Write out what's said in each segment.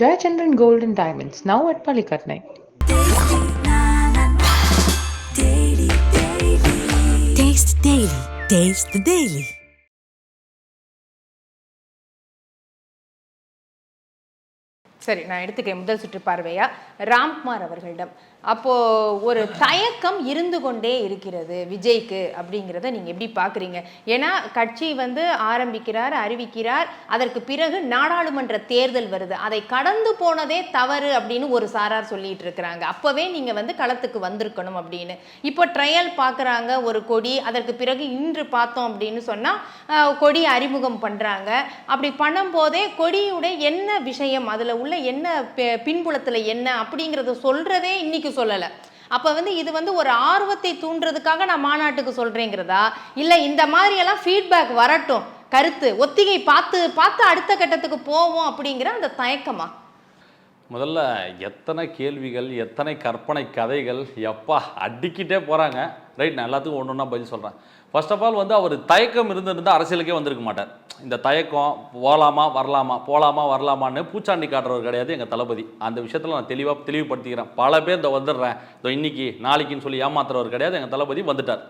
Jayachandran Gold and Diamonds, now at Palikatnai. Taste Daily. Taste the Daily. சரி நான் எடுத்துக்கிறேன் முதல் சுற்று பார்வையா ராம்குமார் அவர்களிடம் அப்போ ஒரு தயக்கம் இருந்து கொண்டே இருக்கிறது விஜய்க்கு அப்படிங்கிறத நீங்க எப்படி பாக்குறீங்க? ஏன்னா கட்சி வந்து ஆரம்பிக்கிறார் அறிவிக்கிறார் அதற்கு பிறகு நாடாளுமன்ற தேர்தல் வருது. அதை கடந்து போனதே தவறு அப்படின்னு ஒரு சாரார் சொல்லிட்டு இருக்கிறாங்க. அப்பவே நீங்க வந்து களத்துக்கு வந்திருக்கணும் அப்படின்னு. இப்போ ட்ரையல் பார்க்குறாங்க ஒரு கொடி அதற்கு பிறகு இன்று பார்த்தோம் அப்படின்னு சொன்னா கொடி அறிமுகம் பண்றாங்க. அப்படி பண்ணும்போதே கொடியுடைய என்ன விஷயம் அதுல உள்ள என்ன பி- பின்புலத்துல என்ன அப்படிங்கறத சொல்றதே இன்னைக்கு சொல்லலை. அப்ப வந்து இது வந்து ஒரு ஆர்வத்தை தூண்டுறதுக்காக நான் மாநாட்டுக்கு சொல்றேங்கிறதா? இல்ல இந்த மாதிரி எல்லாம் ஃபீட்பேக் வரட்டும். கருத்து ஒத்திகை பார்த்து பார்த்து அடுத்த கட்டத்துக்கு போவோம் அப்படிங்கிற அந்த தயக்கமா? முதல்ல எத்தனை கேள்விகள் எத்தனை கற்பனை கதைகள் எப்பா அடிக்கிட்டே போகிறாங்க ரைட் நான் எல்லாத்துக்கும் ஒன்று ஒன்றா பதில் சொல்கிறேன் ஃபர்ஸ்ட் ஆஃப் ஆல் வந்து அவர் தயக்கம் இருந்திருந்தால் அரசியலுக்கே வந்திருக்க மாட்டார். இந்த தயக்கம் போகலாமா வரலாமா போகலாமா வரலாமான்னு பூச்சாண்டி காட்டுறவர் கிடையாது எங்கள் தளபதி. அந்த விஷயத்தில் நான் தெளிவாக தெளிவுபடுத்திக்கிறேன். பல பேர் இந்த வந்துடுறேன். இதோ இன்னைக்கு நாளைக்குன்னு சொல்லி ஏமாத்துறவர் கிடையாது எங்கள் தளபதி. வந்துட்டார்.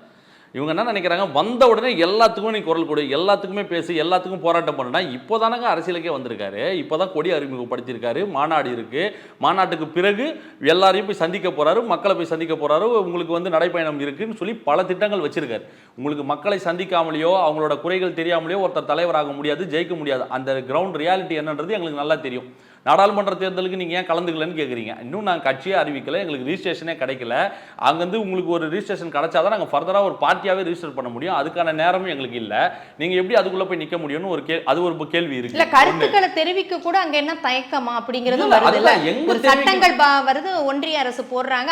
இவங்க என்ன நினைக்கிறாங்க? வந்த உடனே எல்லாத்துக்குமே நீ குரல் கொடு எல்லாத்துக்குமே பேசி எல்லாத்துக்கும் போராட்டம் பண்ணுனா இப்போ தானங்க அரசியலுக்கே வந்திருக்காரு. இப்போ தான் கொடி அறிமுகப்படுத்தியிருக்காரு மாநாடு இருக்குது மாநாட்டுக்கு பிறகு எல்லாரையும் போய் சந்திக்க போகிறாரு மக்களை போய் சந்திக்க போகிறாரு உங்களுக்கு வந்து நடைப்பயணம் இருக்குதுன்னு சொல்லி பல திட்டங்கள் வச்சுருக்காரு. உங்களுக்கு மக்களை சந்திக்காமலேயோ அவங்களோட குறைகள் தெரியாமலேயோ ஒருத்தர் தலைவராக முடியாது ஜெயிக்க முடியாது. அந்த கிரவுண்ட் ரியாலிட்டி என்னன்றது எங்களுக்கு நல்லா தெரியும். நாடாளுமன்ற தேர்தலுக்கு நீங்கள் ஏன் கலந்துக்கலன்னு கேட்குறீங்க இன்னும் நாங்கள் கட்சியே அறிவிக்கல எங்களுக்கு ரிஜிஸ்ட்ரேஷனே கிடைக்கல. அங்கேருந்து உங்களுக்கு ஒரு ரிஜிஸ்ட்ரேஷன் கிடைச்சாதான் நாங்கள் ஃபர்தராக ஒரு பார்ட்டியாகவே ரிஜிஸ்டர் பண்ண முடியும். அதுக்கான நேரமும் எங்களுக்கு இல்லை. நீங்கள் எப்படி அதுக்குள்ளே போய் நிற்க முடியும்னு ஒரு கே அது ஒரு கேள்வி இல்ல இருக்கு ஒண்ணு. கருத்துக்களை தெரிவிக்க கூட அங்க என்ன தயக்கமா அப்படிங்கிறது இல்ல, வருது. இல்ல அதுதான் எங்க ஒரு தெரிவிக்க- சட்டங்கள் வருது ஒன்றிய அரசு போடுறாங்க.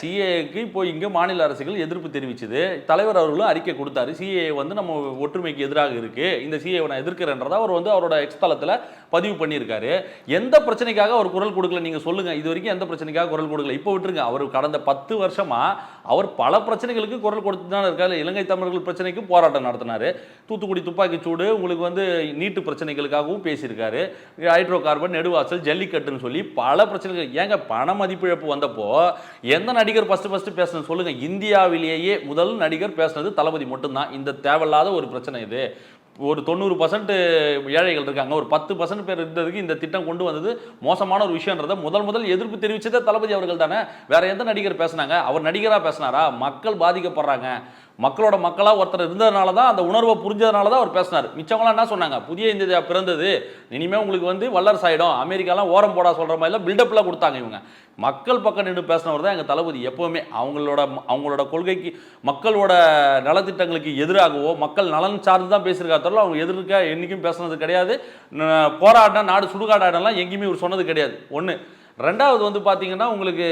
சிஏக்கு இப்போ இங்க மாநில அரசுகள் எதிர்ப்பு தெரிவிச்சது. தலைவர் அவர்களும் அறிக்கை கொடுத்தாரு. சிஏ வந்து நம்ம ஒற்றுமைக்கு எதிராக இருக்கு. இந்த சிஏ நான் எதிர்க்கிறேன்றதா அவர் வந்து அவரோட எக்ஸ் தளத்துல பதிவு பண்ணியிருக்காரு. எந்த பிரச்சனைக்காக அவர் குரல் கொடுக்கல நீங்கள் சொல்லுங்கள் இது வரைக்கும் எந்த பிரச்சனைக்காக குரல் கொடுக்கல. இப்போ விட்டுருங்க. அவர் கடந்த பத்து வருஷமாக அவர் பல பிரச்சனைகளுக்கு குரல் கொடுத்து தான் இருக்காரு. இலங்கை தமிழர்கள் பிரச்சனைக்கு போராட்டம் நடத்தினாரு. தூத்துக்குடி துப்பாக்கி சூடு உங்களுக்கு வந்து நீட்டு பிரச்சனைகளுக்காகவும் பேசியிருக்காரு. ஹைட்ரோ கார்பன் நெடுவாசல் ஜல்லிக்கட்டுன்னு சொல்லி பல பிரச்சனைகள். ஏங்க பண மதிப்பிழப்பு வந்தப்போ எந்த நடிகர் ஃபஸ்ட்டு ஃபஸ்ட்டு பேசணும் சொல்லுங்கள் இந்தியாவிலேயே முதல் நடிகர் பேசுனது தளபதி மட்டும்தான். இந்த தேவையில்லாத ஒரு பிரச்சனை இது. ஒரு தொண்ணூறு பர்சன்ட் ஏழைகள் இருக்காங்க. ஒரு பத்து பர்சன்ட் பேர் இருந்ததுக்கு இந்த திட்டம் கொண்டு வந்தது மோசமான ஒரு விஷயன்றத முதல் முதல் எதிர்ப்பு தெரிவிச்சதே தளபதி அவர்கள் தானே வேற எந்த நடிகர் பேசுனாங்க? அவர் நடிகராக பேசினாரா? மக்கள் பாதிக்கப்படுறாங்க. மக்களோட மக்களாக ஒருத்தர் இருந்ததுனால தான் அந்த உணர்வை புரிஞ்சதுனால தான் அவர் பேசினார். மிச்சவங்களாம் என்ன சொன்னாங்க? புதிய இந்தியா பிறந்தது. இனிமேல் உங்களுக்கு வந்து வல்லரசு ஆகிடும் அமெரிக்காலாம் ஓரம் போடா சொல்கிற மாதிரிலாம் பில்டப்லாம் கொடுத்தாங்க இவங்க. மக்கள் பக்கம் நின்று பேசினவர் தான் எங்கள் தளபதி எப்போவுமே. அவங்களோட அவங்களோட கொள்கைக்கு மக்களோட நலத்திட்டங்களுக்கு எதிராகவோ மக்கள் நலன் சார்ந்து தான் பேசியிருக்கா தவிர அவங்க எதிர்க்க என்றைக்கும் பேசுனது கிடையாது. போராடினா போராட்டம் நாடு சுடுகாடாடலாம் எங்கேயுமே இவர் சொன்னது கிடையாது. ஒன்று ரெண்டாவது வந்து பார்த்தீங்கன்னா உங்களுக்கு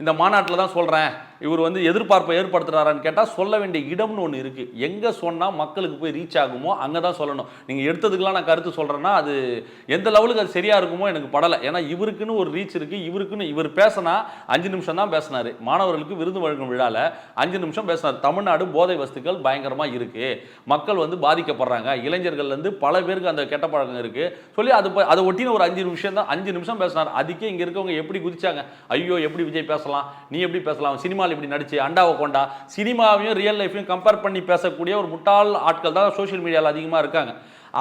இந்த மாநாட்டில் தான் சொல்கிறேன் இவர் வந்து எதிர்பார்ப்பை ஏற்படுத்துறாரான்னு கேட்டால் சொல்ல வேண்டிய இடம்னு ஒன்று இருக்குது எங்கே சொன்னால் மக்களுக்கு போய் ரீச் ஆகுமோ அங்கே தான் சொல்லணும். நீங்கள் எடுத்ததுக்கெலாம் நான் கருத்து சொல்கிறேன்னா அது எந்த லெவலுக்கு அது சரியாக இருக்குமோ எனக்கு படலை. ஏன்னா இவருக்குன்னு ஒரு ரீச் இருக்குது இவருக்குன்னு இவர் பேசினா அஞ்சு நிமிஷம் தான் பேசினார். மாணவர்களுக்கு விருது வழங்கும் விழாவில் அஞ்சு நிமிஷம் பேசினார். தமிழ்நாடு போதை வஸ்துக்கள் பயங்கரமாக இருக்குது மக்கள் வந்து பாதிக்கப்படுறாங்க. இளைஞர்கள்லேருந்து பல பேருக்கு அந்த கெட்ட பழக்கம் இருக்குது சொல்லி அது அதை ஒட்டின ஒரு அஞ்சு நிமிஷம் தான் அஞ்சு நிமிஷம் பேசினார். அதுக்கே இங்கே இருக்கவங்க எப்படி குதிச்சாங்க? ஐயோ எப்படி விஜய் பேசலாம்? நீ எப்படி பேசலாம்? சினிமா சினிமாவில் இப்படி நடிச்சு அண்டாவை கொண்டா சினிமாவையும் ரியல் லைஃப்பையும் கம்பேர் பண்ணி பேசக்கூடிய ஒரு முட்டாள் ஆட்கள் தான் சோஷியல் மீடியாவில் அதிகமாக இருக்காங்க.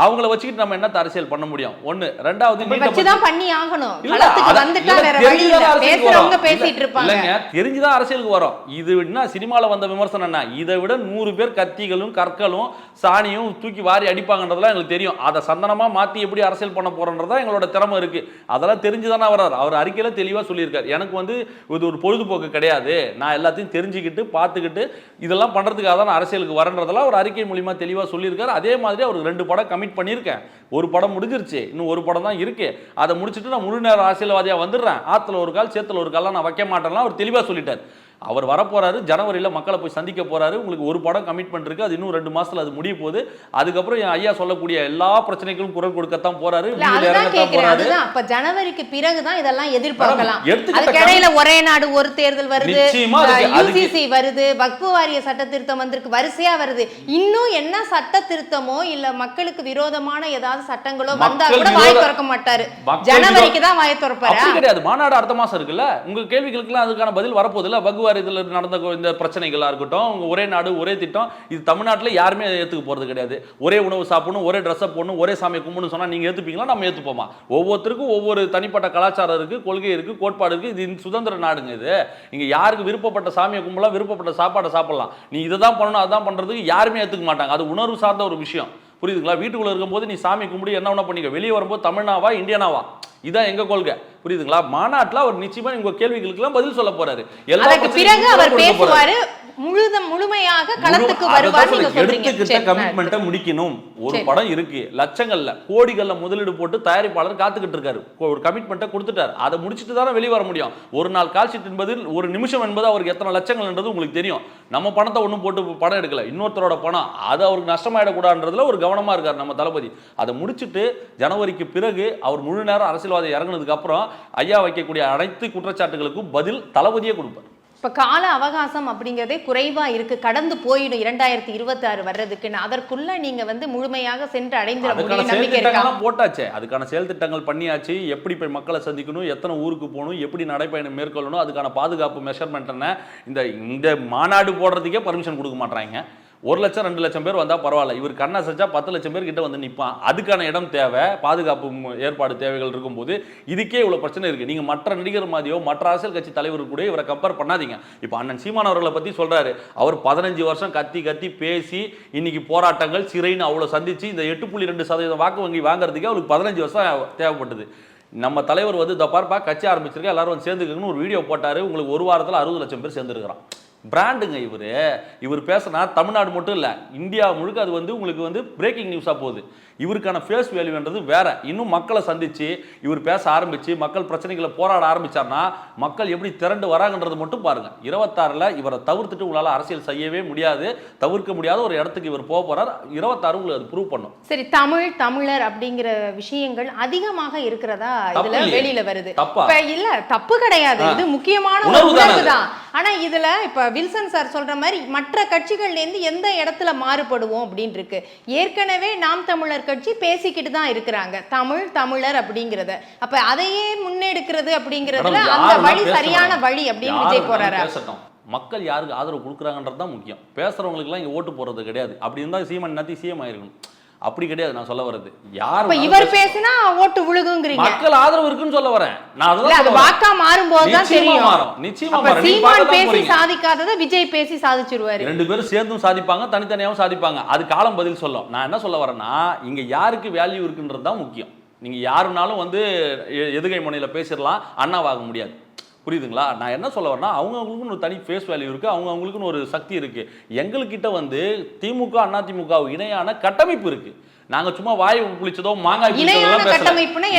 அவங்கள வச்சுக்கிட்டு நம்ம என்ன அரசியல் பண்ண முடியும்? ஒன்று ரெண்டாவது பண்ணி ஆகணும் தெரிஞ்சுதான் அரசியலுக்கு வரோம். பேசிட்டு இல்ல, இருப்பாங்க. இல்லைங்க தெரிஞ்சுதான் அரசியலுக்கு வரும். இது என்ன சினிமால வந்த விமர்சனம் என்ன? இதை விட நூறு பேர் கத்திகளும் கற்களும் சாணியும் தூக்கி வாரி அடிப்பாங்கன்றதெல்லாம் எங்களுக்கு தெரியும். அதை சந்தனமா மாத்தி எப்படி அரசியல் பண்ண போறோன்றதா எங்களோட திறமை இருக்கு. அதெல்லாம் தெரிஞ்சுதானே வர்றாரு. அவர் அறிக்கையில தெளிவா சொல்லியிருக்காரு. எனக்கு வந்து இது ஒரு பொழுதுபோக்கு கிடையாது. நான் எல்லாத்தையும் தெரிஞ்சுக்கிட்டு பார்த்துக்கிட்டு இதெல்லாம் பண்றதுக்காக தான் அரசியலுக்கு வரன்றதெல்லாம் ஒரு அறிக்கை மூலியமா தெளிவா சொல்லியிருக்காரு. அதே மாதிரி அவருக்கு ரெண்டு படம் கமிட் பண்ணியிருக்கேன். ஒரு படம் முடிஞ்சிருச்சு. இன்னும் ஒரு படம் தான் இருக்கு. அதை முடிச்சுட்டு நான் முழு நேர அரசியல்வாதியா வந்துடுறேன். ஆற்றுல ஒரு கால் சேத்துல ஒரு கால்லாம் நான் வைக்க மாட்டேன்லாம் அவர் தெளிவாக சொல்லிட்டார். அவர் வரப்போறாரு ஜனவரியில மக்களை போய் சந்திக்க போறாரு. உங்களுக்கு ஒரு படம் கமிட்மெண்ட் இருக்கு அது இன்னும் ரெண்டு மாசத்துல அது முடிய போகுது. அதுக்கப்புறம் என் ஐயா சொல்லக்கூடிய எல்லா பிரச்சனைகளும் குரல் கொடுக்கத்தான் போறாரு அப்ப ஜனவரிக்கு பிறகுதான் இதெல்லாம் எதிர்பார்க்கலாம். மேடம், எடுத்துக்கிட்ட அதுக்கு இடையில ஒரே நாடு ஒரு தேர்தல் வருது. யூசிசி வருது வக்பு வாரிய சட்ட திருத்தம் வந்திருக்கு வரிசையா வருது. இன்னும் என்ன சட்ட திருத்தமோ இல்ல மக்களுக்கு விரோதமான ஏதாவது சட்டங்களோ வந்தா கூட வாய் திறக்க மாட்டாரு. ஜனவரிக்கு தான் வாய் திறப்பாரா? கிடையாது. மாநாடு அடுத்த மாசம் இருக்குல்ல? உங்க கேள்விகளுக்கெல்லாம் அதுக்கான பதில் வரப்போகுது இல்ல வகுவார் இதில் நடந்த இந்த பிரச்சனைகளாக இருக்கட்டும் அவங்க ஒரே நாடு ஒரே திட்டம் இது தமிழ்நாட்டில் யாருமே ஏற்றுக்க போகிறது கிடையாது. ஒரே உணவு சாப்பிடணும் ஒரே ட்ரெஸ்ஸை போடணும் ஒரே சாமியை கும்பிடணும் சொன்னால் நீங்கள் ஏற்றுப்பீங்களா நம்ம ஏற்றுப்போமா ஒவ்வொருத்தருக்கும் ஒவ்வொரு தனிப்பட்ட கலாச்சாரம் இருக்குது கொள்கை இருக்குது கோட்பாடு இருக்குது இது சுதந்திர நாடுங்க இது. இங்கே யாருக்கு விருப்பப்பட்ட சாமியை கும்பலாம் விருப்பப்பட்ட சாப்பாடை சாப்பிடலாம். நீ இதை தான் பண்ணணும் அதான் பண்ணுறதுக்கு யாருமே ஏற்றுக்க மாட்டாங்க. அது உணர்வு சார்ந்த ஒரு விஷயம். புரியுதுங்களா? வீட்டுக்குள்ள இருக்கும்போது நீ சாமி கும்பிடு என்ன வேணா பண்ணிக்க. வெளியே வரும்போது தமிழ்னாவா இந்தியனாவா? இதான் எங்க கொள்கை. புரியுதுங்களா? மாநாட்டுல அவர் நிச்சயமா உங்க கேள்விகளுக்கெல்லாம் பதில் சொல்ல போறாரு. எல்லா அதற்கு பிறகு அவர். பேசுவாரு முழுதும் முழுமையாக களத்துக்கு வருவார் நீங்க. சொல்றீங்க. கமிட்மெண்ட்டை முடிக்கணும். ஒரு. படம் இருக்கு. லட்சங்கள்ல கோடிகள்ல முதலீடு போட்டு தயாரிப்பாளர் காத்துக்கிட்டு இருக்காரு. ஒரு கமிட்மெண்ட்டை கொடுத்துட்டாரு. அதை முடிச்சிட்டு தானே வெளியே வர முடியும். ஒரு நாள் கால் ஷீட் என்பது ஒரு நிமிஷம் என்பது அவருக்கு எத்தனை லட்சங்கள்ன்றது உங்களுக்கு தெரியும். நம்ம பணத்தை ஒன்றும் போட்டு படம் எடுக்கல. இன்னொருத்தரோட பணம். அது அவருக்கு நஷ்டமாயிடக்கூடாதுன்றதுல ஒரு கவனமா இருக்காரு நம்ம தளபதி. அதை முடிச்சிட்டு ஜனவரிக்கு பிறகு அவர் முழு நேரம் அரசியல்வாதி இறங்குனதுக்கு அப்புறம் ஐயா வைக்கக்கூடிய அனைத்து குற்றச்சாட்டுகளுக்கும் பதில் தளபதியே கொடுப்பார். இப்ப கால அவகாசம் அப்படிங்கறதே குறைவா இருக்கு. கடந்து போயிடும். இரண்டாயிரத்தி இருபத்தி ஆறு வர்றதுக்குன்னு. அதற்குள்ள நீங்க வந்து முழுமையாக சென்று செயல் நம்பிக்கை போட்டாச்சே. அதுக்கான செயல் திட்டங்கள் பண்ணியாச்சு. எப்படி போய் மக்களை சந்திக்கணும்? எத்தனை ஊருக்கு போகணும்? எப்படி நடைப்பயணம் மேற்கொள்ளணும்? அதுக்கான பாதுகாப்பு மெஷர்மெண்ட் என்ன? இந்த இந்த மாநாடு போடுறதுக்கே பர்மிஷன் கொடுக்க மாட்டாங்க ஒரு லட்சம் ரெண்டு லட்சம் பேர் வந்தால் பரவாயில்ல. இவர் கண்ணை சச்சா பத்து லட்சம் பேர் கிட்ட வந்து நிற்பான் அதுக்கான இடம் தேவை பாதுகாப்பு ஏற்பாடு தேவைகள் இருக்கும்போது இதுக்கே இவ்வளோ பிரச்சனை இருக்குது நீங்கள் மற்ற நடிகர் மாதிரியோ மற்ற அரசியல் கட்சி தலைவர் கூட இவரை கம்பேர் பண்ணாதீங்க. இப்போ அண்ணன் சீமான் அவர்களை பற்றி சொல்கிறாரு அவர் பதினஞ்சு வருஷம் கத்தி கத்தி பேசி இன்னைக்கு போராட்டங்கள் சிறைன்னு அவ்வளோ சந்தித்து இந்த எட்டு புள்ளி ரெண்டு சதவீதம் வாக்கு வங்கி வாங்குறதுக்கே அவருக்கு பதினஞ்சு வருஷம் தேவைப்பட்டது. நம்ம தலைவர் வந்து இந்த பார்ப்பா கட்சி ஆரம்பிச்சிருக்கா எல்லாரும் வந்து சேர்ந்துக்கணும்னு ஒரு வீடியோ போட்டார். உங்களுக்கு ஒரு வாரத்தில் அறுபது லட்சம் பேர் சேர்ந்துருக்கிறான். பிராண்டுங்க இவர். இவர் பேசுனா தமிழ்நாடு மட்டும் இல்லை இந்தியா முழுக்க அது வந்து உங்களுக்கு வந்து பிரேக்கிங் நியூஸாக போகுது. இவருக்கான ஃபேஸ் வேல்யூன்றது வேற. இன்னும் மக்களை சந்திச்சு இவர் பேச ஆரம்பிச்சு மக்கள் பிரச்சனைகளை போராட ஆரம்பிச்சார்னா மக்கள் எப்படி திரண்டு வராங்கன்றது மட்டும் பாருங்க. இருபத்தாறுல இவரை தவிர்த்துட்டு உங்களால அரசியல் செய்யவே முடியாது தவிர்க்க முடியாத ஒரு இடத்துக்கு இவர் போக போறார். இருபத்தாறு உங்களுக்கு அது ப்ரூவ் பண்ணும். சரி தமிழ் தமிழர் அப்படிங்கிற விஷயங்கள் அதிகமாக இருக்கிறதா இதுல. வெளியில வருது. தப்பா? இல்ல தப்பு கிடையாது. இது முக்கியமான உணர்வு தானே. உணர்வு அது. தான் ஆனா இதுல இப்ப வில்சன் சார் சொல்ற மாதிரி மற்ற கட்சிகள்ல இருந்து எந்த இடத்துல மாறுபடுவோம் அப்படின்னு இருக்கு ஏற்கனவே நாம் தமிழர் கட்சி பேசிக்கிட்டு தான் இருக்கிறாங்க. தமிழ் தமிழர் அப்படிங்கறத. அப்ப அதையே முன்னெடுக்கிறது அப்படிங்கறதுல அந்த வழி சரியான. வழி அப்படின்னு விஜய் போறாரா? மக்கள் யாருக்கு ஆதரவு கொடுக்குறாங்கன்றது தான் முக்கியம். பேசுறவங்களுக்குலாம் இங்க ஓட்டு போடுறது கிடையாது. அப்படி இருந்தா சீமன் நத்தி சிஎம் ஆயிருக்கணும். அப்படி கிடையாது நான் சொல்ல வர்றது. யார் இவர். பேசினா ஓட்டு விழுகுங்கிறீங்க. மக்கள் ஆதரவு இருக்குன்னு சொல்ல வரேன். நான் அதுதான் அது. வாக்கா மாறும்போது தான் தெரியும். மாறும். நிச்சயமா மாறும். சீமான் பேசி. சாதிக்காதத விஜய் பேசி சாதிச்சிருவாரு. ரெண்டு பேரும் சேர்ந்தும் சாதிப்பாங்க தனித்தனியாவும் சாதிப்பாங்க. அது காலம் பதில் சொல்லும். நான் என்ன சொல்ல வரேன்னா இங்க யாருக்கு வேல்யூ இருக்குன்றது தான் முக்கியம். நீங்க யாருனாலும் வந்து எதுகை முனையில பேசிடலாம் அண்ணாவாக முடியாது. புரியுதுங்களா? நான் என்ன சொல்ல வரேன்னா அவங்கவுங்களுக்குன்னு ஒரு தனி ஃபேஸ் வேல்யூ இருக்கு அவங்க அவங்களுக்குன்னு ஒரு சக்தி இருக்கு. எங்கள்கிட்ட வந்து திமுக அண்ணா திமுக இணையான கட்டமைப்பு இருக்கு. நாங்க சும்மா வாய் புளிச்சதோ மாங்காய் புளிச்சதோ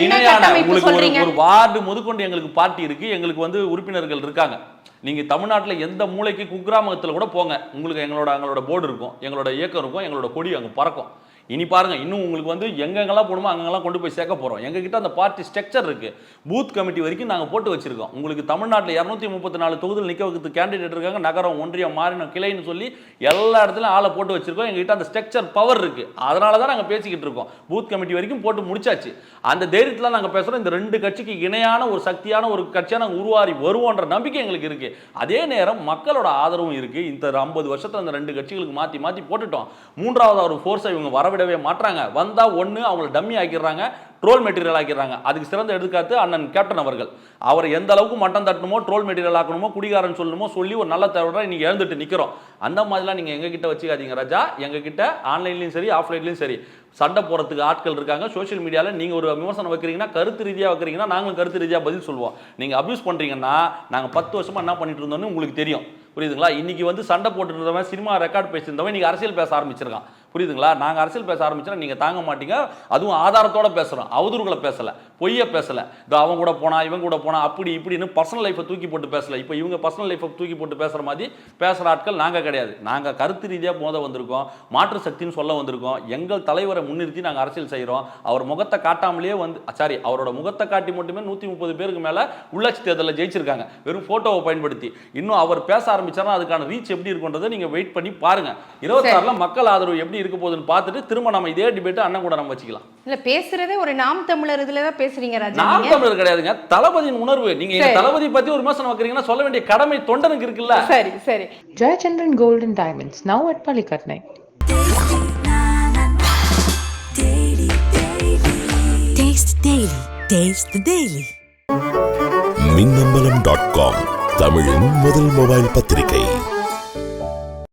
இணையான உங்களுக்கு ஒரு? ஒரு வார்டு முதற்கொண்டு எங்களுக்கு பார்ட்டி இருக்கு எங்களுக்கு வந்து உறுப்பினர்கள் இருக்காங்க. நீங்க தமிழ்நாட்டுல எந்த மூலைக்கு குக்கிராமத்துல கூட போங்க. உங்களுக்கு எங்களோட எங்களோட போர்டு இருக்கும் எங்களோட இயக்கம் இருக்கும் எங்களோட கொடி அங்க பறக்கும். இனி பாருங்க இன்னும் உங்களுக்கு வந்து எங்கெங்கெல்லாம் போகணுமோ அங்கெல்லாம் கொண்டு போய் சேர்க்க போறோம். எங்ககிட்ட அந்த பார்ட்டி ஸ்ட்ரக்சர் இருக்கு. பூத் கமிட்டி வரைக்கும் நாங்கள் போட்டு வச்சிருக்கோம். உங்களுக்கு தமிழ்நாட்டில் இரநூத்தி முப்பத்தி நாலு தொகுதியில் நிக்க வைக்கிறது கேண்டிடேட் இருக்காங்க. நகரம் ஒன்றியம் மாறின கிளைன்னு சொல்லி எல்லா இடத்துலையும் ஆளை போட்டு வச்சிருக்கோம். எங்ககிட்ட அந்த ஸ்ட்ரக்சர் பவர் இருக்கு. அதனால தான் நாங்கள் பேசிக்கிட்டு இருக்கோம். பூத் கமிட்டி வரைக்கும் போட்டு முடிச்சாச்சு. அந்த தைரியத்தில் நாங்கள் பேசுறோம். இந்த ரெண்டு கட்சிக்கு இணையான ஒரு சக்தியான ஒரு கட்சியாக நாங்கள் உருவாரி வருவோன்ற நம்பிக்கை எங்களுக்கு இருக்கு. அதே நேரம் மக்களோட ஆதரவும் இருக்கு. இந்த ஐம்பது வருஷத்தில் அந்த ரெண்டு கட்சிகளுக்கு மாற்றி மாற்றி போட்டுட்டோம். மூன்றாவது ஒரு ஃபோர்ஸை இவங்க வரவே வரவிடவே மாட்றாங்க வந்தால் ஒன்று அவங்களை டம்மி ஆக்கிடுறாங்க ட்ரோல் மெட்டீரியல் ஆக்கிடுறாங்க. அதுக்கு சிறந்த எடுத்துக்காட்டு அண்ணன் கேப்டன் அவர்கள். அவர் எந்த அளவுக்கு மட்டம் தட்டணுமோ ட்ரோல் மெட்டீரியல் ஆக்கணுமோ குடிகாரன் சொல்லணுமோ சொல்லி ஒரு நல்ல தவிர நீங்க எழுந்துட்டு நிற்கிறோம் அந்த மாதிரிலாம் நீங்கள் எங்ககிட்ட வச்சுக்காதீங்க ராஜா. எங்ககிட்ட ஆன்லைன்லையும் சரி ஆஃப்லைன்லையும் சரி சண்டை போகிறதுக்கு ஆட்கள் இருக்காங்க. சோஷியல் மீடியாவில் நீங்கள் ஒரு விமர்சனம் வைக்கிறீங்கன்னா கருத்து ரீதியாக வைக்கிறீங்கன்னா நாங்களும் கருத்து ரீதியாக பதில் சொல்லுவோம் நீங்கள் அப்யூஸ் பண்ணுறீங்கன்னா நாங்கள் பத்து வருஷமாக என்ன பண்ணிட்டு இருந்தோம்னு உங்களுக்கு தெரியும். புரியுதுங்களா? இன்னைக்கு வந்து சண்டை போட்டுருந்தவன் சினிமா ரெக்கார்ட் பேசியிருந்தவன் இன்னைக்கு அரசியல் பேச ஆரம்பிச்சிருக்கான். புரியுதுங்களா? நாங்க அரசியல் பேச ஆரம்பிச்சா நீங்க தாங்க மாட்டீங்க. அதுவும் ஆதாரத்தோட பேசுறோம். அவதூறுகளை பேசல. பொய்ய பேசல. இதோ அவன் கூட போனா இவன் கூட போனா அப்படி இப்படின்னு பர்சனல் லைஃப்பை தூக்கி போட்டு பேசல. இப்போ இவங்க பர்சனல் லைஃப்பை தூக்கி போட்டு பேசுற மாதிரி பேசுற ஆட்கள் நாங்க கிடையாது. நாங்க கருத்து ரீதியா மோத வந்திருக்கோம். மாற்று சக்தின்னு சொல்ல வந்திருக்கோம். எங்கள் தலைவரை முன்னிறுத்தி நாங்க அரசியல் செய்றோம். அவர் முகத்தை காட்டாமலேயே வந்து சாரி அவரோட முகத்தை காட்டி மட்டுமே நூத்தி முப்பது பேருக்கு மேல உள்ளாட்சி தேர்தலில் ஜெயிச்சிருக்காங்க. வெறும் போட்டோவை பயன்படுத்தி. இன்னும் அவர் பேச ஆரம்பிச்சாருன்னா அதுக்கான ரீச் எப்படி இருக்குன்றதை நீங்க வெயிட் பண்ணி பாருங்க. இருபத்தாறுல மக்கள் ஆதரவு எப்படி இருக்க போகுதுன்னு பார்த்துட்டு திரும்ப நம்ம இதே டிபேட் அண்ணன் கூட நம்ம வச்சுக்கலாம் இல்ல பேசுறதே ஒரு நாம் தமிழர் இதுல தான் பேசுறீங்க ராஜா நாம் தமிழர் கிடையாதுங்க தளபதியின் உணர்வு நீங்க எங்க. தளபதி பத்தி ஒரு விமர்சனம் வைக்கிறீங்கன்னா சொல்ல வேண்டிய கடமை தொண்டனுக்கு இருக்குல்ல சரி சரி. Taste the Daily. Taste the Daily. Minnambalam dot com தமிழின் முதல் மொபைல் பத்திரிகை